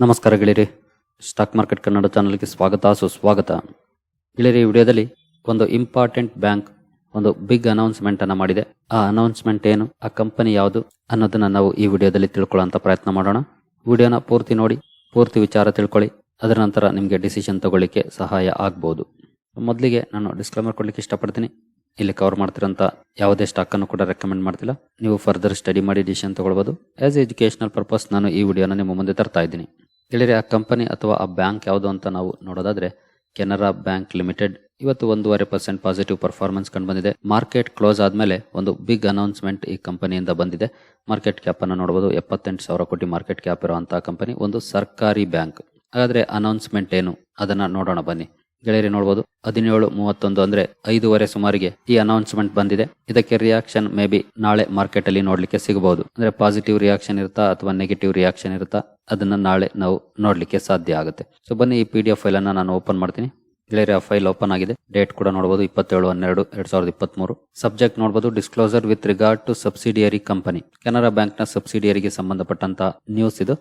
ನಮಸ್ಕಾರ ಗೆಳೆಯರಿ. Stock market Kannada ಚಾನಲ್ಗೆ ಸ್ವಾಗತ, ಸುಸ್ವಾಗತ. ಗೆಳೆಯರಿ ವಿಡಿಯೋದಲ್ಲಿ ಒಂದು ಇಂಪಾರ್ಟೆಂಟ್ ಬ್ಯಾಂಕ್ ಒಂದು ಬಿಗ್ ಅನೌನ್ಸ್ಮೆಂಟ್ ಅನ್ನು ಮಾಡಿದೆ. ಆ ಅನೌನ್ಸ್ಮೆಂಟ್ ಏನು, ಆ ಕಂಪನಿ ಯಾವುದು ಅನ್ನೋದನ್ನ ನಾವು ಈ ವಿಡಿಯೋದಲ್ಲಿ ತಿಳ್ಕೊಳ್ಳೋಂಥ ಪ್ರಯತ್ನ ಮಾಡೋಣ. ವಿಡಿಯೋನ ಪೂರ್ತಿ ನೋಡಿ, ಪೂರ್ತಿ ವಿಚಾರ ತಿಳ್ಕೊಳ್ಳಿ. ಅದರ ನಂತರ ನಿಮಗೆ ಡಿಸಿಷನ್ ತಗೊಳ್ಳಿಕ್ಕೆ ಸಹಾಯ ಆಗ್ಬೋದು. ಮೊದಲಿಗೆ ನಾನು ಡಿಸ್ಕ್ಲೈಮರ್ ಕೊಡ್ಲಿಕ್ಕೆ ಇಷ್ಟಪಡ್ತೀನಿ. ಇಲ್ಲಿ ಕವರ್ ಮಾಡ್ತಿರೋಂಥ ಯಾವುದೇ ಸ್ಟಾಕನ್ನು ಕೂಡ ರೆಕಮೆಂಡ್ ಮಾಡ್ತಿಲ್ಲ. ನೀವು ಫರ್ದರ್ ಸ್ಟಡಿ ಮಾಡಿ ಡಿಸಿಷನ್ ತಗೊಳ್ಬೋದು. ಆ್ಯಸ್ ಎಜುಕೇಷನಲ್ ಪರ್ಪಸ್ ನಾನು ಈ ವಿಡಿಯೋನ ನಿಮ್ಮ ಮುಂದೆ ತರ್ತಾ ಇದ್ದೀನಿ. ಹೇಳಿದರೆ ಆ ಕಂಪನಿ ಅಥವಾ ಆ ಬ್ಯಾಂಕ್ ಯಾವುದು ಅಂತ ನಾವು ನೋಡೋದಾದ್ರೆ ಕೆನರಾ ಬ್ಯಾಂಕ್ ಲಿಮಿಟೆಡ್. ಇವತ್ತು ಒಂದೂವರೆ ಪರ್ಸೆಂಟ್ ಪಾಸಿಟಿವ್ ಪರ್ಫಾರ್ಮೆನ್ಸ್ ಕಂಡು ಬಂದಿದೆ. ಮಾರ್ಕೆಟ್ ಕ್ಲೋಸ್ ಆದಮೇಲೆ ಒಂದು ಬಿಗ್ ಅನೌನ್ಸ್ಮೆಂಟ್ ಈ ಕಂಪನಿಯಿಂದ ಬಂದಿದೆ. ಮಾರ್ಕೆಟ್ ಕ್ಯಾಪ್ ಅನ್ನು ನೋಡಬಹುದು ಎಪ್ಪತ್ತೆಂಟು ಸಾವಿರ ಕೋಟಿ ಮಾರ್ಕೆಟ್ ಕ್ಯಾಪ್ ಇರುವಂತಹ ಕಂಪನಿ ಒಂದು ಸರ್ಕಾರಿ ಬ್ಯಾಂಕ್ ಹಾಗಾದರೆ ಅನೌನ್ಸ್ಮೆಂಟ್ ಏನು? ಅದನ್ನು ನೋಡೋಣ ಬನ್ನಿ. ಗೆಳೆಯರಿ ನೋಡ್ಬೋದು. ಹದಿನೇಳು, ಮೂವತ್ತೊಂದು ಅಂದ್ರೆ ಐದೂವರೆ ಸುಮಾರಿಗೆ ಈ ಅನೌನ್ಸ್ಮೆಂಟ್ ಬಂದಿದೆ. ಇದಕ್ಕೆ ರಿಯಾಕ್ಷನ್ ಮೇ ಬಿ ನಾಳೆ ಮಾರ್ಕೆಟ್ ಅಲ್ಲಿ ನೋಡ್ಲಿಕ್ಕೆ ಸಿಗಬಹುದು. ಅಂದ್ರೆ ಪಾಸಿಟಿವ್ ರಿಯಾಕ್ಷನ್ ಇರುತ್ತಾ ಅಥವಾ ನೆಗೆಟಿವ್ ರಿಯಾಕ್ಷನ್ ಇರುತ್ತಾ? ಅದನ್ನ ನಾಳೆ ನಾವು ನೋಡಲಿಕ್ಕೆ ಸಾಧ್ಯ ಆಗುತ್ತೆ. ಸೊ ಬನ್ನಿ ಈ ಪಿ ಡಿ ಎಫ್ ಫೈಲ್ ಅನ್ನ ನಾನು ಓಪನ್ ಮಾಡ್ತೀನಿ. ಗೆಳೆಯರಿ, ಆ ಫೈಲ್ ಓಪನ್ ಆಗಿದೆ. ಡೇಟ್ ಕೂಡ ನೋಡಬಹುದು ಇಪ್ಪತ್ತೇಳು, ಹನ್ನೆರಡು, ಎರಡ್ ಸಾವಿರದ ಇಪ್ಪತ್ಮೂರು. ಸಬ್ಜೆಕ್ಟ್ ನೋಡಬಹುದು disclosure with regard to subsidiary company Canara ಬ್ಯಾಂಕ್ನ ಸಬ್ಸಿಡಿಯರಿಗೆ ಸಂಬಂಧಪಟ್ಟಂತ ನ್ಯೂಸ್ ಇದು.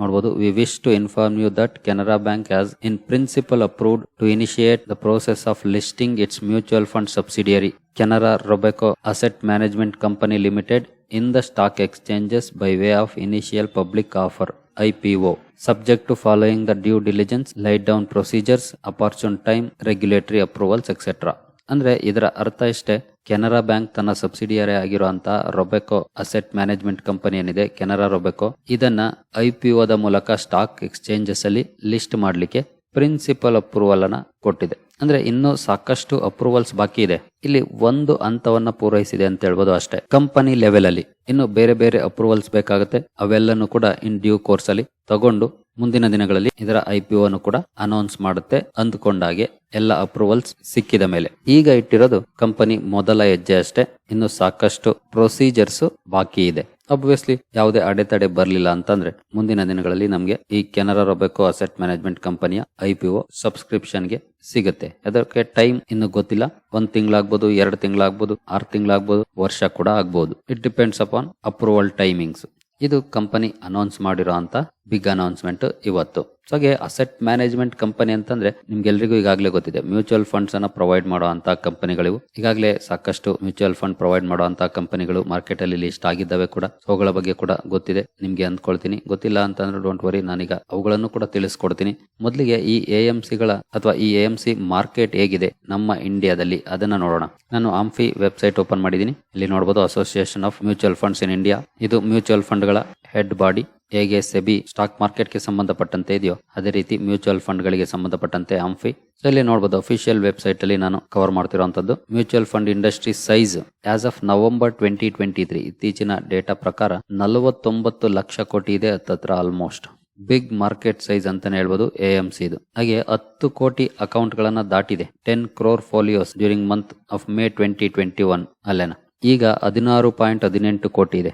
ನೋಡಬಹುದು we wish to inform you that Canara bank has in principle approved to initiate the process of listing its mutual fund subsidiary Canara Robeco asset management company limited in the stock exchanges by way of initial public offer IPO subject to following the due diligence laid down procedures, opportune time, regulatory approvals etc ಅಂದ್ರೆ ಇದರ ಅರ್ಥ ಇಷ್ಟೇ, Canara bank ತನ್ನ subsidiary ಆಗಿರುವಂತಹ ರೊಬೆಕೊ asset management company ಏನಿದೆ, Canara Robeco, ಇದನ್ನ IPO ದ ಮೂಲಕ ಸ್ಟಾಕ್ ಎಕ್ಸ್ಚೇಂಜಸ್ ಅಲ್ಲಿ ಲಿಸ್ಟ್ ಮಾಡಲಿಕ್ಕೆ ಪ್ರಿನ್ಸಿಪಲ್ ಅಪ್ರೂವಲ್ ಅನ್ನ ಕೊಟ್ಟಿದೆ. ಅಂದ್ರೆ ಇನ್ನೂ ಸಾಕಷ್ಟು ಅಪ್ರೂವಲ್ಸ್ ಬಾಕಿ ಇದೆ. ಇಲ್ಲಿ ಒಂದು ಹಂತವನ್ನ ಪೂರೈಸಿದೆ ಅಂತ ಹೇಳ್ಬೋದು ಅಷ್ಟೇ. ಕಂಪನಿ ಲೆವೆಲ್ ಅಲ್ಲಿ ಇನ್ನು ಬೇರೆ ಬೇರೆ ಅಪ್ರೂವಲ್ಸ್ ಬೇಕಾಗುತ್ತೆ. ಅವೆಲ್ಲನೂ ಕೂಡ ಇನ್ ಡ್ಯೂ ಕೋರ್ಸ್ ಅಲ್ಲಿ ತಗೊಂಡು ಮುಂದಿನ ದಿನಗಳಲ್ಲಿ ಇದರ ಐ ಪಿ ಅನ್ನು ಕೂಡ ಅನೌನ್ಸ್ ಮಾಡುತ್ತೆ. ಅಂದ್ಕೊಂಡಾಗೆ ಎಲ್ಲ ಅಪ್ರೂವಲ್ಸ್ ಸಿಕ್ಕಿದ ಮೇಲೆ. ಈಗ ಇಟ್ಟಿರೋದು ಕಂಪನಿ ಮೊದಲ ಹೆಜ್ಜೆ ಅಷ್ಟೇ. ಇನ್ನು ಸಾಕಷ್ಟು ಪ್ರೊಸೀಜರ್ಸ್ ಬಾಕಿ ಇದೆ. ಅಬ್ವಿಯಸ್ಲಿ ಯಾವುದೇ ಅಡೆತಡೆ ಬರಲಿಲ್ಲ ಅಂತಂದ್ರೆ ಮುಂದಿನ ದಿನಗಳಲ್ಲಿ ನಮಗೆ ಈ ಕೆನರಾ ರೊಬೆಕೋ ಅಸೆಟ್ ಮ್ಯಾನೇಜ್ಮೆಂಟ್ ಕಂಪನಿಯ ಐ ಪಿ ಒ ಸಬ್ಸ್ಕ್ರಿಪ್ಷನ್ಗೆ ಸಿಗುತ್ತೆ. ಅದಕ್ಕೆ ಟೈಮ್ ಇನ್ನು ಗೊತ್ತಿಲ್ಲ. ಒಂದ್ ತಿಂಗಳಾಗ್ಬೋದು, ಎರಡು ತಿಂಗಳಾಗ್ಬೋದು, ಆರ್ ತಿಂಗಳಾಗ್ಬೋದು, ವರ್ಷ ಕೂಡ ಆಗ್ಬೋದು. It depends upon approval timings ಇದು ಕಂಪನಿ ಅನೌನ್ಸ್ ಮಾಡಿರೋ ಅಂತ ಬಿಗ್ ಅನೌನ್ಸ್ಮೆಂಟ್ ಇವತ್ತು. ಸೊ ಹಾಗೆ ಅಸೆಟ್ ಮ್ಯಾನೇಜ್ಮೆಂಟ್ ಕಂಪನಿ ಅಂತಂದ್ರೆ ನಿಮ್ಗೆಲ್ರಿಗೂ ಈಗಾಗಲೇ ಗೊತ್ತಿದೆ. ಮ್ಯೂಚುವಲ್ ಫಂಡ್ಸ್ ಅನ್ನ ಪ್ರೊವೈಡ್ ಮಾಡುವಂತ ಕಂಪನಿಗಳಿವು ಈಗಾಗಲೇ ಸಾಕಷ್ಟು ಮ್ಯೂಚುವಲ್ ಫಂಡ್ ಪ್ರೊವೈಡ್ ಮಾಡುವಂತ ಕಂಪನಿಗಳು ಮಾರ್ಕೆಟ್ ಅಲ್ಲಿ ಲಿಸ್ಟ್ ಆಗಿದ್ದಾವೆ ಕೂಡ. ಅವುಗಳ ಬಗ್ಗೆ ಕೂಡ ಗೊತ್ತಿದೆ. ನಿಮ್ಗೆ ಅಂದ್ಕೊಳ್ತೀನಿ. ಗೊತ್ತಿಲ್ಲ ಅಂತಂದ್ರೆ ಡೋಂಟ್ ವರಿ ನಾನೀಗ ಅವುಗಳನ್ನು ಕೂಡ ತಿಳಿಸ್ಕೊಡ್ತೀನಿ. ಮೊದಲಿಗೆ ಈ ಎ ಎಂ ಸಿಗಳ ಅಥವಾ ಈ ಎ ಎಂ ಸಿ ಮಾರ್ಕೆಟ್ ಹೇಗಿದೆ ನಮ್ಮ ಇಂಡಿಯಾದಲ್ಲಿ ಅದನ್ನ ನೋಡೋಣ. ನಾನು ಆಂಫಿ ವೆಬ್ಸೈಟ್ ಓಪನ್ ಮಾಡಿದ್ದೀನಿ. ಇಲ್ಲಿ ನೋಡಬಹುದು association of mutual funds in India ಇದು ಮ್ಯೂಚುವಲ್ ಫಂಡ್ಗಳ ಹೆಡ್ ಬಾಡಿ ಹೇಗೆ ಸೆಬಿ ಸ್ಟಾಕ್ ಮಾರ್ಕೆಟ್ಗೆ ಸಂಬಂಧಪಟ್ಟಂತೆ ಇದೆಯೋ ಅದೇ ರೀತಿ ಮ್ಯೂಚುವಲ್ ಫಂಡ್ಗಳಿಗೆ ಸಂಬಂಧಪಟ್ಟಂತೆ ಅಂಫಿ ಸೊ ಇಲ್ಲಿ ನೋಡಬಹುದು ಅಫಿಷಿಯಲ್ ವೆಬ್ಸೈಟ್ ಅಲ್ಲಿ ನಾನು cover ಮಾಡ್ತಿರುವಂತದ್ದು. Mutual fund industry size as of November twenty twenty three ಇತ್ತೀಚಿನ ಡೇಟಾ ಪ್ರಕಾರ ನಲವತ್ತೊಂಬತ್ತು ಲಕ್ಷ ಕೋಟಿ ಇದೆ ಹತ್ತತ್ರ ಆಲ್ಮೋಸ್ಟ್ ಬಿಗ್ ಮಾರ್ಕೆಟ್ ಸೈಜ್ ಅಂತಾನೆ ಹೇಳ್ಬೋದು ಎ ಎಂ ಸಿ ಇದು. ಹಾಗೆ ಹತ್ತು ಕೋಟಿ ಅಕೌಂಟ್ ಗಳನ್ನ ದಾಟಿದೆ. Ten crore folios during month of May twenty twenty one ಅಲ್ಲೇನ. ಈಗ ಹದಿನಾರು ಪಾಯಿಂಟ್ ಹದಿನೆಂಟು ಕೋಟಿ ಇದೆ.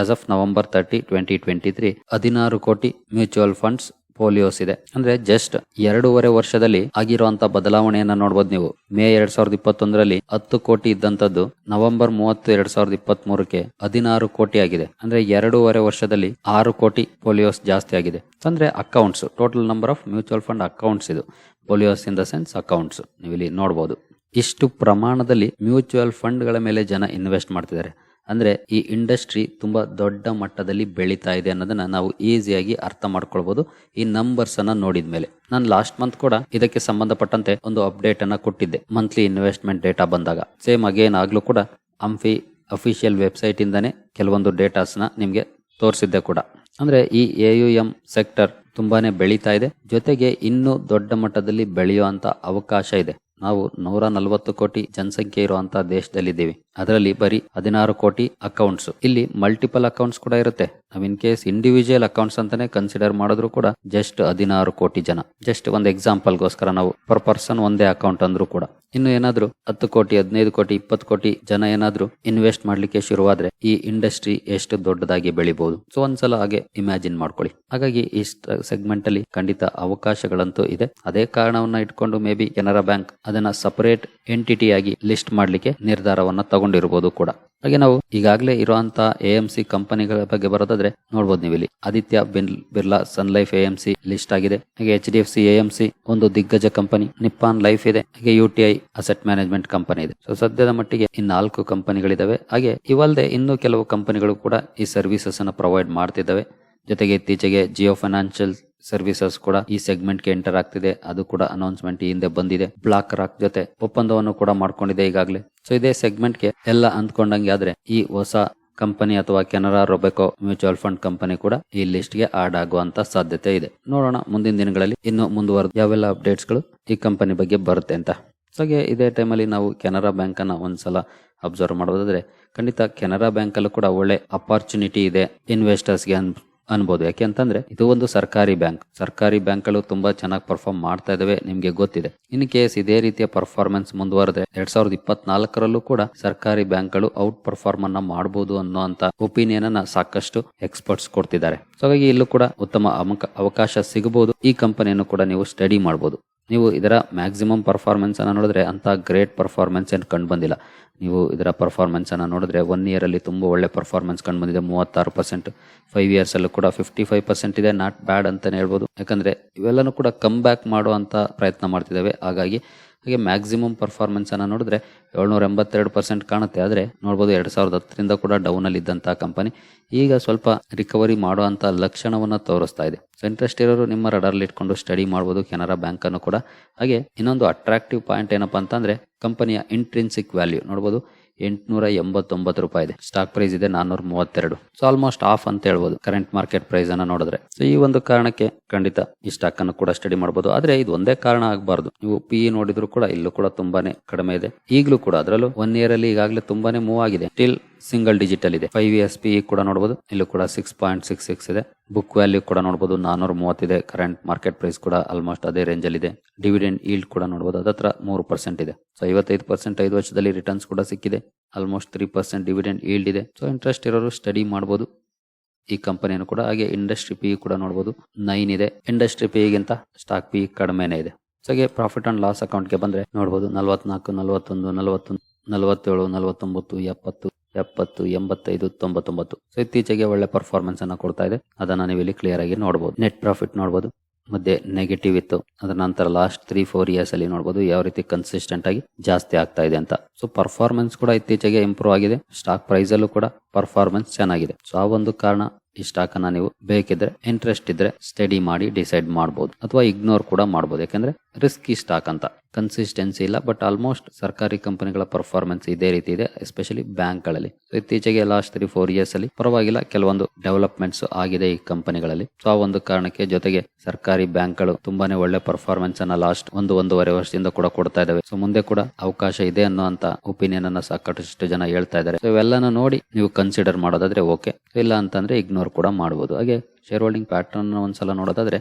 As of November thirty twenty twenty three ಹದಿನಾರು ಕೋಟಿ ಮ್ಯೂಚುವಲ್ ಫಂಡ್ಸ್ ಪೋಲಿಯೋಸ್ ಇದೆ. ಅಂದ್ರೆ ಜಸ್ಟ್ ಎರಡೂವರೆ ವರ್ಷದಲ್ಲಿ ಆಗಿರುವಂತ ಬದಲಾವಣೆಯನ್ನ ನೋಡಬಹುದು ನೀವು. ಮೇ ಎರಡ್ ಸಾವಿರದ ಇಪ್ಪತ್ತೊಂದರಲ್ಲಿ ಹತ್ತು ಕೋಟಿ ಇದ್ದಂತದ್ದು ನವೆಂಬರ್ ಮೂವತ್ತು ಎರಡ್ ಸಾವಿರದ ಇಪ್ಪತ್ತ್ ಮೂರಕ್ಕೆ ಹದಿನಾರು ಕೋಟಿ ಆಗಿದೆ. ಅಂದ್ರೆ ಎರಡೂವರೆ ವರ್ಷದಲ್ಲಿ ಆರು ಕೋಟಿ ಪೋಲಿಯೋಸ್ ಜಾಸ್ತಿ ಆಗಿದೆ. ಅಂದ್ರೆ accounts total number of mutual fund accounts ಇದು. Folios in the sense accounts ನೀವು ಇಲ್ಲಿ ನೋಡಬಹುದು ಇಷ್ಟು ಪ್ರಮಾಣದಲ್ಲಿ ಮ್ಯೂಚುವಲ್ ಫಂಡ್ಗಳ ಮೇಲೆ ಜನ ಇನ್ವೆಸ್ಟ್ ಮಾಡ್ತಿದ್ದಾರೆ. ಅಂದ್ರೆ ಈ ಇಂಡಸ್ಟ್ರಿ ತುಂಬಾ ದೊಡ್ಡ ಮಟ್ಟದಲ್ಲಿ ಬೆಳೀತಾ ಇದೆ ಅನ್ನೋದನ್ನ ನಾವು ಈಸಿಯಾಗಿ ಅರ್ಥ ಮಾಡ್ಕೊಳ್ಬೋದು. ಈ ನಂಬರ್ಸ್ ಅನ್ನ ನೋಡಿದ ಮೇಲೆ. ನಾನು ಲಾಸ್ಟ್ ಮಂತ್ ಕೂಡ ಇದಕ್ಕೆ ಸಂಬಂಧಪಟ್ಟಂತೆ ಒಂದು ಅಪ್ಡೇಟ್ ಅನ್ನ ಕೊಟ್ಟಿದ್ದೆ. ಮಂತ್ಲಿ ಇನ್ವೆಸ್ಟ್ಮೆಂಟ್ ಡೇಟಾ ಬಂದಾಗ. ಸೇಮ್ ಅಗೇನ್ ಆಗ್ಲೂ ಕೂಡ ಅಂಫಿ ಅಫಿಷಿಯಲ್ ವೆಬ್ಸೈಟ್ ಇಂದಾನೆ ಕೆಲವೊಂದು ಡೇಟಾಸ್ ನಿಮಗೆ ನಿಮ್ಗೆ ತೋರಿಸಿದ್ದೆ ಕೂಡ. ಅಂದ್ರೆ ಈ ಎ ಯು ಎಂ ಸೆಕ್ಟರ್ ತುಂಬಾನೇ ಬೆಳೀತಾ ಇದೆ. ಜೊತೆಗೆ ಇನ್ನೂ ದೊಡ್ಡ ಮಟ್ಟದಲ್ಲಿ ಬೆಳೆಯುವಂತ ಅವಕಾಶ ಇದೆ. ನಾವು ನೂರ ನಲವತ್ತು ಕೋಟಿ ಜನಸಂಖ್ಯೆ ಇರುವಂತಹ ದೇಶದಲ್ಲಿದ್ದೀವಿ. ಅದರಲ್ಲಿ ಬರೀ ಹದಿನಾರು ಕೋಟಿ ಅಕೌಂಟ್ಸ್ ಇಲ್ಲಿ ಮಲ್ಟಿಪಲ್ ಅಕೌಂಟ್ಸ್ ಕೂಡ ಇರುತ್ತೆ. ನಾವ್ ಇನ್ ಕೇಸ್ ಇಂಡಿವಿಜುವಲ್ ಅಕೌಂಟ್ಸ್ ಅಂತಾನೆ ಕನ್ಸಿಡರ್ ಮಾಡಿದ್ರು ಕೂಡ ಜಸ್ಟ್ ಹದಿನಾರು ಕೋಟಿ ಜನ. ಜಸ್ಟ್ ಒಂದು ಎಕ್ಸಾಂಪಲ್ಗೋಸ್ಕರ ನಾವು ಪರ್ ಪರ್ಸನ್ ಒಂದೇ ಅಕೌಂಟ್ ಅಂದ್ರೂ ಕೂಡ. ಇನ್ನು ಏನಾದ್ರೂ ಹತ್ತು ಕೋಟಿ, ಹದಿನೈದು ಕೋಟಿ, ಇಪ್ಪತ್ತು ಕೋಟಿ ಜನ ಏನಾದ್ರೂ ಇನ್ವೆಸ್ಟ್ ಮಾಡ್ಲಿಕ್ಕೆ ಶುರುವಾದ್ರೆ ಈ ಇಂಡಸ್ಟ್ರಿ ಎಷ್ಟು ದೊಡ್ಡದಾಗಿ ಬೆಳಿಬಹುದು ಸೊ ಒಂದ್ಸಲ ಹಾಗೆ ಇಮ್ಯಾಜಿನ್ ಮಾಡ್ಕೊಳ್ಳಿ. ಹಾಗಾಗಿ ಈ ಸೆಗ್ಮೆಂಟ್ ಅಲ್ಲಿ ಖಂಡಿತ ಅವಕಾಶಗಳಂತೂ ಇದೆ. ಅದೇ ಕಾರಣವನ್ನ ಇಟ್ಕೊಂಡು ಮೇ ಬಿ ಕೆನರಾ ಬ್ಯಾಂಕ್ ಅದನ್ನ ಸಪರೇಟ್ ಎಂಟಿಟಿ ಆಗಿ ಲಿಸ್ಟ್ ಮಾಡ್ಲಿಕ್ಕೆ ನಿರ್ಧಾರವನ್ನ ತಗೊಂಡಿರಬಹುದು ಕೂಡ. ಹಾಗೆ ನಾವು ಈಗಾಗಲೇ ಇರುವಂತಹ ಎ ಎಂ ಸಿ ಕಂಪನಿಗಳ ಬಗ್ಗೆ ಬರೋದಾದ್ರೆ ನೋಡಬಹುದು ನೀವು ಇಲ್ಲಿ Aditya bin Birla sun life A C list ಆಗಿದೆ. ಹಾಗೆ H D F C C ಒಂದು ದಿಗ್ಗಜ ಕಂಪನಿ. ನಿಪ್ಪಾನ್ ಲೈಫ್ ಇದೆ. ಹಾಗೆ U T I asset management company ಇದೆ. ಸೊ ಸದ್ಯದ ಮಟ್ಟಿಗೆ ಈ ನಾಲ್ಕು ಕಂಪನಿಗಳಿದಾವೆ. ಹಾಗೆ ಇವಲ್ಲದೆ ಇನ್ನೂ ಕೆಲವು ಕಂಪನಿಗಳು ಕೂಡ ಈ ಸರ್ವಿಸಸ್ ಅನ್ನು ಪ್ರೊವೈಡ್ ಮಾಡ್ತಿದ್ದಾವೆ ಜೊತೆಗೆ ಇತ್ತೀಚೆಗೆ ಜಿಯೋ ಫೈನಾನ್ಷಿಯಲ್ ಸರ್ವಿಸಸ್ ಕೂಡ ಈ ಸೆಗ್ಮೆಂಟ್ಗೆ ಎಂಟರ್ ಆಗ್ತಿದೆ. ಅದು ಕೂಡ ಅನೌನ್ಸ್ಮೆಂಟ್ ಈ ಹಿಂದೆ ಬಂದಿದೆ. ಬ್ಲಾಕ್ ರಾಕ್ ಜೊತೆ ಒಪ್ಪಂದವನ್ನು ಕೂಡ ಮಾಡ್ಕೊಂಡಿದೆ ಈಗಾಗಲೇ. ಸೊ ಇದೇ ಸೆಗ್ಮೆಂಟ್ಗೆ ಎಲ್ಲ ಅಂದ್ಕೊಂಡಂಗೆ ಆದ್ರೆ ಈ ಹೊಸ ಕಂಪನಿ ಅಥವಾ Canara Robeco mutual fund company ಕೂಡ ಈ ಲಿಸ್ಟ್ಗೆ ಆಡ್ ಆಗುವಂತ ಸಾಧ್ಯತೆ ಇದೆ. ನೋಡೋಣ ಮುಂದಿನ ದಿನಗಳಲ್ಲಿ ಇನ್ನು ಮುಂದುವರೆದ ಯಾವೆಲ್ಲ ಅಪ್ಡೇಟ್ಸ್ಗಳು ಈ ಕಂಪನಿ ಬಗ್ಗೆ ಬರುತ್ತೆ ಅಂತ. ಹಾಗೆ ಇದೇ ಟೈಮಲ್ಲಿ ನಾವು ಕೆನರಾ ಬ್ಯಾಂಕನ್ನು ಒಂದ್ಸಲ ಅಬ್ಸರ್ವ್ ಮಾಡೋದಾದ್ರೆ ಖಂಡಿತ ಕೆನರಾ ಬ್ಯಾಂಕಲ್ಲೂ ಕೂಡ ಒಳ್ಳೆ ಅಪಾರ್ಚುನಿಟಿ ಇದೆ ಇನ್ವೆಸ್ಟರ್ಸ್ಗೆ ಅನ್ ಅನ್ಬೋದು. ಯಾಕೆ ಅಂತಂದ್ರೆ, ಇದು ಒಂದು ಸರ್ಕಾರಿ ಬ್ಯಾಂಕ್ ಸರ್ಕಾರಿ ಬ್ಯಾಂಕ್ಗಳು ತುಂಬಾ ಚೆನ್ನಾಗಿ ಪರ್ಫಾರ್ಮ್ ಮಾಡ್ತಾ ಇದಾವೆ, ನಿಮ್ಗೆ ಗೊತ್ತಿದೆ. ಇನ್ ಕೇಸ್ ಇದೇ ರೀತಿಯ ಪರ್ಫಾರ್ಮೆನ್ಸ್ ಮುಂದುವರೆದ್ರೆ, ಎರಡ್ ಸಾವಿರದ ಇಪ್ಪತ್ನಾಲ್ಕರಲ್ಲೂ ಕೂಡ ಸರ್ಕಾರಿ ಬ್ಯಾಂಕ್ಗಳು ಔಟ್ ಪರ್ಫಾರ್ಮ್ ಅನ್ನ ಮಾಡಬಹುದು ಅನ್ನೋ ಅಂತ ಒಪಿನಿಯನ್ ಅನ್ನ ಸಾಕಷ್ಟು ಎಕ್ಸ್ಪರ್ಟ್ಸ್ ಕೊಡ್ತಿದ್ದಾರೆ. ಹಾಗಾಗಿ ಇಲ್ಲೂ ಕೂಡ ಉತ್ತಮ ಅವಕಾಶ ಸಿಗಬಹುದು ಈ ಕಂಪನಿಯನ್ನು ಕೂಡ ನೀವು ಸ್ಟಡಿ ಮಾಡಬಹುದು ನೀವು ಇದರ ಮ್ಯಾಕ್ಸಿಮಮ್ ಪರ್ಫಾರ್ಮೆನ್ಸನ್ನು ನೋಡಿದ್ರೆ ಅಂತ ಗ್ರೇಟ್ ಪರ್ಫಾರ್ಮೆನ್ಸ್ ಏನು ಕಂಡು ಬಂದಿಲ್ಲ. ನೀವು ಇದರ ಪರ್ಫಾರ್ಮೆನ್ಸ್ ಅನ್ನು ನೋಡಿದ್ರೆ ಒನ್ ಇಯರಲ್ಲಿ ತುಂಬ ಒಳ್ಳೆ ಪರ್ಫಾರ್ಮೆನ್ಸ್ ಕಂಡು ಬಂದಿದೆ. ಮೂವತ್ತಾರು ಪರ್ಸೆಂಟ್ ಫೈವ್ ಇಯರ್ಸ್ ಅಲ್ಲೂ ಕೂಡ ಫಿಫ್ಟಿ ಫೈವ್ ಪರ್ಸೆಂಟ್ ಇದೆ. ನಾಟ್ ಬ್ಯಾಡ್ ಅಂತಲೇ ಹೇಳ್ಬೋದು. ಯಾಕಂದ್ರೆ ಇವೆಲ್ಲನೂ ಕೂಡ ಕಮ್ ಬ್ಯಾಕ್ ಮಾಡುವಂತ ಪ್ರಯತ್ನ ಮಾಡ್ತಿದ್ದಾವೆ. ಹಾಗಾಗಿ ಹಾಗೆ ಮ್ಯಾಕ್ಸಿಮಮ್ ಪರ್ಫಾರ್ಮೆನ್ಸ್ ಅನ್ನ ನೋಡಿದ್ರೆ ಏಳ್ನೂರ ಎಂಬತ್ತೆರಡು ಪರ್ಸೆಂಟ್ ಕಾಣುತ್ತೆ. ಆದರೆ ನೋಡ್ಬೋದು ಎರಡು ಸಾವಿರದ ಹತ್ತರಿಂದ ಕೂಡ ಡೌನ್ ಅಲ್ಲಿ ಇದ್ದಂತಹ ಕಂಪನಿ ಈಗ ಸ್ವಲ್ಪ ರಿಕವರಿ ಮಾಡುವಂಥ ಲಕ್ಷಣವನ್ನು ತೋರಿಸ್ತಾ ಇದೆ. ಸೊ ಇಂಟ್ರೆಸ್ಟ್ ಇರೋರು ನಿಮ್ಮ ರಡಾರ್ಲಿ ಇಟ್ಕೊಂಡು ಸ್ಟಡಿ ಮಾಡ್ಬೋದು, ಕೆನರಾ ಬ್ಯಾಂಕನ್ನು ಕೂಡ. ಹಾಗೆ ಇನ್ನೊಂದು ಅಟ್ರಾಕ್ಟಿವ್ ಪಾಯಿಂಟ್ ಏನಪ್ಪ ಅಂತಂದ್ರೆ ಕಂಪನಿಯ ಇಂಟ್ರಿನ್ಸಿಕ್ ವ್ಯಾಲ್ಯೂ ನೋಡ್ಬೋದು ಎಂಟುನೂರ ಎಂಬತ್ತೊಂಬತ್ತು ರೂಪಾಯಿ ಇದೆ. ಸ್ಟಾಕ್ ಪ್ರೈಸ್ ಇದೆ ನಾನ್ನೂರ ಮೂವತ್ತೆರಡು. ಸೊ ಆಲ್ಮೋಸ್ಟ್ ಆಫ್ ಅಂತ ಹೇಳ್ಬೋದು. ಕರೆಂಟ್ ಮಾರ್ಕೆಟ್ ಪ್ರೈಸ್ ಅನ್ನ ನೋಡಿದ್ರೆ. ಸೊ ಈ ಒಂದು ಕಾರಣಕ್ಕೆ ಖಂಡಿತ ಈ ಸ್ಟಾಕ್ ಅನ್ನು ಕೂಡ ಸ್ಟಡಿ ಮಾಡಬಹುದು ಆದ್ರೆ ಇದು ಒಂದೇ ಕಾರಣ ಆಗಬಾರ್ದು. ನೀವು ಪಿ ನೋಡಿದ್ರು ಕೂಡ ಇಲ್ಲೂ ಕೂಡ ತುಂಬಾನೇ ಕಡಿಮೆ ಇದೆ. ಈಗಲೂ ಕೂಡ ಅದರಲ್ಲೂ ಒನ್ ಇಯರ್ ಅಲ್ಲಿ ಈಗಾಗಲೇ ತುಂಬಾನೇ ಮೂವ್ ಆಗಿದೆ. ಸ್ಟಿಲ್ ಸಿಂಗಲ್ ಡಿಜಿಟಲ್ ಇದೆ. ಫೈವ್ ಎಸ್ ಪಿ ಕೂಡ ನೋಡಬಹುದು ಇಲ್ಲೂ ಕೂಡ ಸಿಕ್ಸ್ ಪಾಯಿಂಟ್ ಸಿಕ್ಸ್ ಸಿಕ್ಸ್ ಇದೆ. ಬುಕ್ ವ್ಯಾಲ್ಯೂ ಕೂಡ ನೋಡಬಹುದು ನಾನೂರ ಮೂವತ್ತಿದೆ ಕರೆಂಟ್ ಮಾರ್ಕೆಟ್ ಪ್ರೈಸ್ ಕೂಡ ಆಲ್ಮೋಸ್ಟ್ ಅದೇ ರೇಂಜ್ ಅಲ್ಲಿ ಇದೆ. ಡಿವಿಡೆಂಡ್ ಈಲ್ಡ್ ಕೂಡ ನೋಡಬಹುದು ಅದತ್ರ ಮೂರು ಪರ್ಸೆಂಟ್ ಇದೆ. ಸೊ ಐವತ್ತೈದು ಪರ್ಸೆಂಟ್ ಐದು ವರ್ಷದಲ್ಲಿ ರಿಟರ್ನ್ಸ್ ಕೂಡ ಸಿಕ್ಕಿದೆ. Almost three percent dividend yield ಇದೆ. ಸೊ ಇಂಟ್ರೆಸ್ಟ್ ಇರೋರು ಸ್ಟಡಿ ಮಾಡಬಹುದು ಈ ಕಂಪನಿಯನ್ನು ಕೂಡ. ಹಾಗೆ ಇಂಡಸ್ಟ್ರಿ ಪಿ ಕೂಡ ನೋಡಬಹುದು ನೈನ್ ಇದೆ. ಇಂಡಸ್ಟ್ರಿ ಪಿ ಗಿಂತ ಸ್ಟಾಕ್ ಪಿ ಕಡಿಮೆನೇ ಇದೆ. ಸೊ ಹಾಗೆ ಪ್ರಾಫಿಟ್ ಅಂಡ್ ಲಾಸ್ ಅಕೌಂಟ್ಗೆ ಬಂದ್ರೆ ನೋಡಬಹುದು ನಲವತ್ನಾಲ್ಕು, ನಲವತ್ತೊಂದು ನಲವತ್ತೊಂದು, ನಲವತ್ತೇಳು, ನಲವತ್ತೊಂಬತ್ತು, ಎಪ್ಪತ್ತು. ಎಪ್ಪತ್ತು, ಎಂಬತ್ತೈದು, ತೊಂಬತ್ತೊಂಬತ್ತು. ಸೊ ಇತ್ತೀಚೆಗೆ ಒಳ್ಳೆ ಪರ್ಫಾರ್ಮೆನ್ಸ್ ಅನ್ನು ಕೊಡ್ತಾ ಇದೆ. ಅದನ್ನ ನೀವು ಇಲ್ಲಿ ಕ್ಲಿಯರ್ ಆಗಿ ನೋಡಬಹುದು ನೆಟ್ ಪ್ರಾಫಿಟ್ ನೋಡಬಹುದು ಮಧ್ಯೆ ನೆಗೆಟಿವ್ ಇತ್ತು. ಅದರ ನಂತರ ಲಾಸ್ಟ್ ತ್ರೀ ಫೋರ್ ಇಯರ್ಸ್ ಅಲ್ಲಿ ನೋಡಬಹುದು ಯಾವ ರೀತಿ ಕನ್ಸಿಸ್ಟೆಂಟ್ ಆಗಿ ಜಾಸ್ತಿ ಆಗ್ತಾ ಇದೆ ಅಂತ. ಸೊ ಪರ್ಫಾರ್ಮೆನ್ಸ್ ಕೂಡ ಇತ್ತೀಚೆಗೆ ಇಂಪ್ರೂವ್ ಆಗಿದೆ. ಸ್ಟಾಕ್ ಪ್ರೈಸ್ ಅಲ್ಲೂ ಕೂಡ ಪರ್ಫಾರ್ಮೆನ್ಸ್ ಚೆನ್ನಾಗಿದೆ. ಸೊ ಆ ಒಂದು ಕಾರಣ ಈ ಸ್ಟಾಕ್ ಅನ್ನ ನೀವು ಬೇಕಿದ್ರೆ ಇಂಟ್ರೆಸ್ಟ್ ಇದ್ರೆ ಸ್ಟಡಿ ಮಾಡಿ ಡಿಸೈಡ್ ಮಾಡಬಹುದು ಅಥವಾ ಇಗ್ನೋರ್ ಕೂಡ ಮಾಡಬಹುದು ಯಾಕಂದ್ರೆ ರಿಸ್ಕಿ ಸ್ಟಾಕ್ ಅಂತ ಕನ್ಸಿಸ್ಟೆನ್ಸಿ ಇಲ್ಲ ಬಟ್ ಆಲ್ಮೋಸ್ಟ್ ಸರ್ಕಾರಿ ಕಂಪನಿಗಳ ಪರ್ಫಾರ್ಮೆನ್ಸ್ ಇದೇ ರೀತಿ ಇದೆ ಎಸ್ಪೆಷಲಿ ಬ್ಯಾಂಕ್ಗಳಲ್ಲಿ ಇತ್ತೀಚೆಗೆ ಲಾಸ್ಟ್ ತ್ರೀ ಫೋರ್ ಇಯರ್ಸ್ ಅಲ್ಲಿ ಪರವಾಗಿಲ್ಲ, ಕೆಲವೊಂದು ಡೆವಲಪ್ಮೆಂಟ್ಸ್ ಆಗಿದೆ ಈ ಕಂಪನಿಗಳಲ್ಲಿ. ಸೊ ಆ ಒಂದು ಕಾರಣಕ್ಕೆ ಜೊತೆಗೆ ಸರ್ಕಾರಿ ಬ್ಯಾಂಕ್ಗಳು ತುಂಬಾನೇ ಒಳ್ಳೆ ಪರ್ಫಾರ್ಮೆನ್ಸ್ ಅನ್ನ ಲಾಸ್ಟ್ ಒಂದು, ಒಂದೂವರೆ ವರ್ಷದಿಂದ ಕೂಡ ಕೊಡ್ತಾ ಇದಾವೆ. ಸೊ ಮುಂದೆ ಕೂಡ ಅವಕಾಶ ಇದೆ ಅನ್ನುವಂತ ಒಪಿನಿಯನ್ ಅನ್ನ ಸಾಕಷ್ಟು ಜನ ಹೇಳ್ತಾ ಇದ್ದಾರೆ. ಸೊ ಇವೆಲ್ಲನ ನೋಡಿ ನೀವು ಕನ್ಸಿಡರ್ ಮಾಡೋದಾದ್ರೆ ಓಕೆ ಇಲ್ಲ ಅಂತಂದ್ರೆ ಇಗ್ನೋರ್ ಕೂಡ ಮಾಡಬಹುದು ಹಾಗೆ ಶೇರ್ ಹೋಲ್ಡಿಂಗ್ ಪ್ಯಾಟರ್ನ್ ಒಂದ್ಸಲ ನೋಡೋದಾದ್ರೆ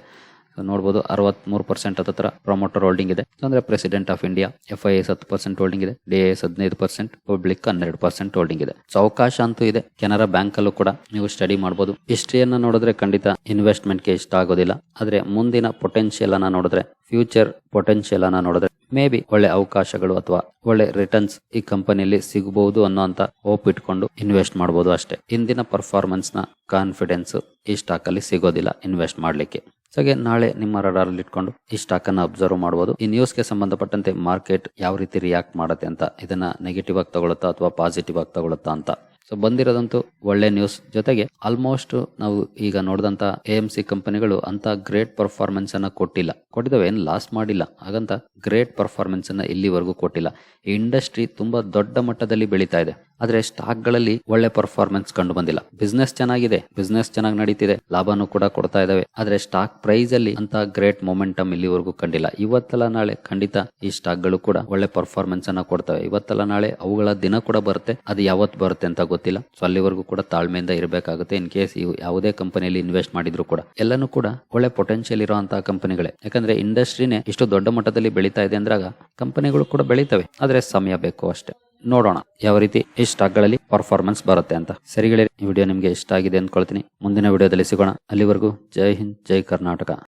ನೋಡಬಹುದು ಅರವತ್ಮೂರು ಪರ್ಸೆಂಟ್ ಹತ್ರ ಪ್ರೊಮೋಟರ್ ಹೋಲ್ಡಿಂಗ್ ಇದೆ. ಅಂದ್ರೆ president of India F I S ಹತ್ತು ಪರ್ಸೆಂಟ್ ಹೋಲ್ಡಿಂಗ್ ಇದೆ ಡಿ ಎಸ್ ಹದಿನೈದು ಪರ್ಸೆಂಟ್ ಪಬ್ಲಿಕ್ ಹನ್ನೆರಡು ಪರ್ಸೆಂಟ್ ಹೋಲ್ಡಿಂಗ್ ಇದೆ. ಅವಕಾಶ ಅಂತೂ ಇದೆ. ಕೆನರಾ ಬ್ಯಾಂಕ್ ಅಲ್ಲೂ ಕೂಡ ನೀವು ಸ್ಟಡಿ ಮಾಡಬಹುದು ಹಿಸ್ಟ್ರಿಯನ್ನ ನೋಡಿದ್ರೆ ಖಂಡಿತ ಇನ್ವೆಸ್ಟ್ಮೆಂಟ್ಗೆ ಇಷ್ಟ ಆಗೋದಿಲ್ಲ. ಆದ್ರೆ ಮುಂದಿನ ಪೊಟೆನ್ಶಿಯಲ್ ಅನ್ನ ನೋಡಿದ್ರೆ ಫ್ಯೂಚರ್ ಪೊಟೆನ್ಶಿಯಲ್ ಅನ್ನ ನೋಡಿದ್ರೆ ಮೇ ಬಿ ಒಳ್ಳೆ ಅವಕಾಶಗಳು ಅಥವಾ ಒಳ್ಳೆ ರಿಟರ್ನ್ಸ್ ಈ ಕಂಪನಿಯಲ್ಲಿ ಸಿಗಬಹುದು ಅನ್ನೋಂತ ಹೋಪ್ ಇಟ್ಕೊಂಡು ಇನ್ವೆಸ್ಟ್ ಮಾಡಬಹುದು ಅಷ್ಟೇ. ಇಂದಿನ ಪರ್ಫಾರ್ಮೆನ್ಸ್ನ ಕಾನ್ಫಿಡೆನ್ಸ್ ಈ ಸ್ಟಾಕ್ ಅಲ್ಲಿ ಸಿಗೋದಿಲ್ಲ ಇನ್ವೆಸ್ಟ್ ಮಾಡ್ಲಿಕ್ಕೆ. ಹಾಗೆ ನಾಳೆ ನಿಮ್ಮ ರಡಾರ್ ಅಲ್ಲಿ ಇಟ್ಕೊಂಡು ಈ ಸ್ಟಾಕ್ ಅನ್ನ ಅಬ್ಸರ್ವ್ ಮಾಡಬಹುದು ಈ ನ್ಯೂಸ್ಗೆ ಸಂಬಂಧಪಟ್ಟಂತೆ ಮಾರ್ಕೆಟ್ ಯಾವ ರೀತಿ ರಿಯಾಕ್ಟ್ ಮಾಡುತ್ತೆ ಅಂತ, ಇದನ್ನ ನೆಗೆಟಿವ್ ಆಗಿ ತಗೊಳುತ್ತಾ ಅಥವಾ ಪಾಸಿಟಿವ್ ಆಗಿ ತಗೊಳುತ್ತಾ ಅಂತ ಸೊ ಬಂದಿರೋದಂತೂ ಒಳ್ಳೆ ನ್ಯೂಸ್ ಜೊತೆಗೆ ಆಲ್ಮೋಸ್ಟ್ ನಾವು ಈಗ ನೋಡಿದಂತ ಎ ಎಂ ಸಿ ಕಂಪನಿಗಳು ಅಂತ ಗ್ರೇಟ್ ಪರ್ಫಾರ್ಮೆನ್ಸ್ ಅನ್ನ ಕೊಟ್ಟಿಲ್ಲ. ಕೊಟ್ಟಿದ್ದಾವೆ, ಏನ್ ಲಾಸ್ ಮಾಡಿಲ್ಲ. ಹಾಗಂತ ಗ್ರೇಟ್ ಪರ್ಫಾರ್ಮೆನ್ಸ್ ಅನ್ನ ಇಲ್ಲಿವರೆಗೂ ಕೊಟ್ಟಿಲ್ಲ. ಇಂಡಸ್ಟ್ರಿ ತುಂಬಾ ದೊಡ್ಡ ಮಟ್ಟದಲ್ಲಿ ಬೆಳೀತಾ ಇದೆ. ಆದ್ರೆ ಸ್ಟಾಕ್ಗಳಲ್ಲಿ ಒಳ್ಳೆ ಪರ್ಫಾರ್ಮೆನ್ಸ್ ಕಂಡು ಬಂದಿಲ್ಲ. ಬಿಸ್ನೆಸ್ ಚೆನ್ನಾಗಿದೆ ಬಿಸ್ನೆಸ್ ಚೆನ್ನಾಗಿ ನಡೀತಿದೆ, ಲಾಭನೂ ಕೂಡ ಕೊಡ್ತಾ ಇದಾವೆ. ಆದ್ರೆ ಸ್ಟಾಕ್ ಪ್ರೈಸ್ ಅಲ್ಲಿ ಅಂತ ಗ್ರೇಟ್ ಮೊಮೆಂಟಮ್ ಇಲ್ಲಿವರೆಗೂ ಕಂಡಿಲ್ಲ. ಇವತ್ತಲ್ಲ ನಾಳೆ ಖಂಡಿತ ಈ ಸ್ಟಾಕ್ಗಳು ಕೂಡ ಒಳ್ಳೆ ಪರ್ಫಾರ್ಮೆನ್ಸ್ ಅನ್ನ ಕೊಡ್ತವೆ. ಇವತ್ತಲ್ಲ ನಾಳೆ ಅವುಗಳ ದಿನ ಕೂಡ ಬರುತ್ತೆ, ಅದು ಯಾವತ್ತು ಬರುತ್ತೆ ಅಂತ ಗೊತ್ತಿಲ್ಲ. ಸೊ ಅಲ್ಲಿವರೆಗೂ ಕೂಡ ತಾಳ್ಮೆಯಿಂದ ಇರಬೇಕಾಗುತ್ತೆ ಇನ್ ಕೇಸ್ ಇವು ಯಾವುದೇ ಕಂಪನಿಯಲ್ಲಿ ಇನ್ವೆಸ್ಟ್ ಮಾಡಿದ್ರು ಕೂಡ. ಎಲ್ಲನೂ ಕೂಡ ಒಳ್ಳೆ ಪೊಟೆನ್ಶಿಯಲ್ ಇರುವಂತಹ ಕಂಪನಿಗಳೇ ಯಾಕಂದ್ರೆ ಇಂಡಸ್ಟ್ರಿನೇ ಇಷ್ಟು ದೊಡ್ಡ ಮಟ್ಟದಲ್ಲಿ ಬೆಳೀತಾ ಇದೆ ಅಂದ್ರಾಗ ಕಂಪನಿಗಳು ಕೂಡ ಬೆಳೀತವೆ. ಆದ್ರೆ ಸಮಯ ಬೇಕು ಅಷ್ಟೇ. ನೋಡೋಣ ಯಾವ ರೀತಿ ಈ ಸ್ಟಾಕ್ಗಳಲ್ಲಿ ಪರ್ಫಾರ್ಮೆನ್ಸ್ ಬರುತ್ತೆ ಅಂತ. ಸರಿಗಳೇ ಈ ವಿಡಿಯೋ ನಿಮಗೆ ಇಷ್ಟ ಆಗಿದೆ ಅಂದ್ಕೊಳ್ತೀನಿ. ಮುಂದಿನ ವಿಡಿಯೋದಲ್ಲಿ ಸಿಗೋಣ. ಅಲ್ಲಿವರೆಗೂ ಜೈ ಹಿಂದ್, ಜೈ ಕರ್ನಾಟಕ.